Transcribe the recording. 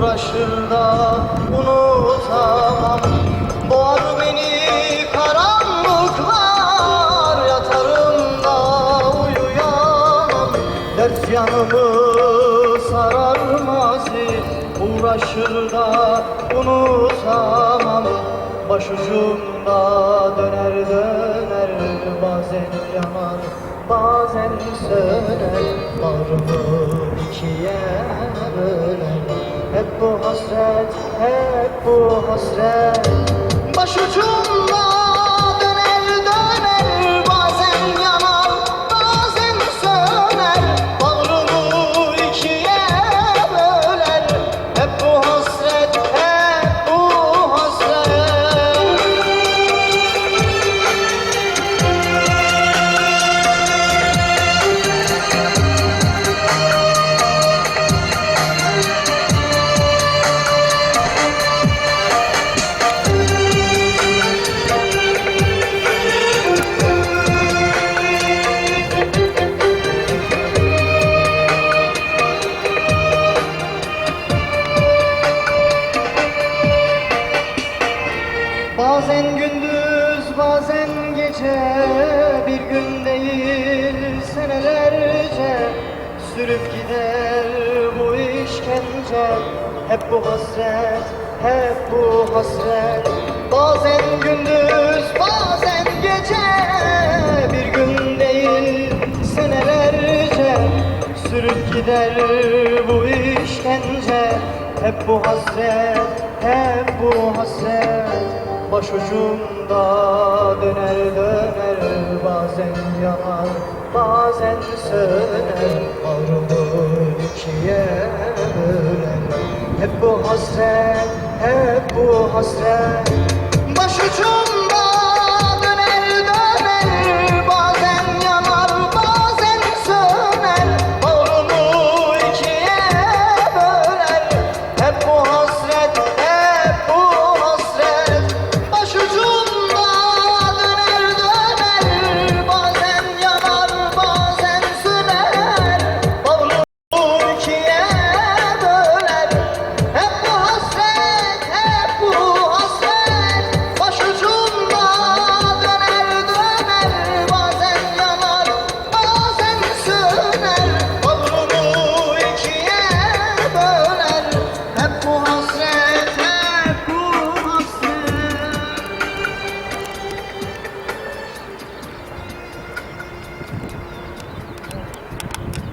uğraşır da unutamam. Boğar beni karanlıklar Yatarım da uyuyamam. Dert yanımı sarar mazi Uğraşır da unutamam. Başucumda döner döner Bazen yanar bazen söner. Bağrımı ikiye hasret, bu hasret. Başucumda gündüz bazen gece Bir gün değil senelerce. Sürüp gider bu işkence Hep bu hasret, hep bu hasret. Bazen gündüz bazen gece Bir gün değil senelerce. Sürüp gider bu işkence Hep bu hasret, hep bu hasret Başucumda döner döner Bazen yanar, bazen söner Bağrımı ikiye böler. Hep bu hasret, hep bu hasret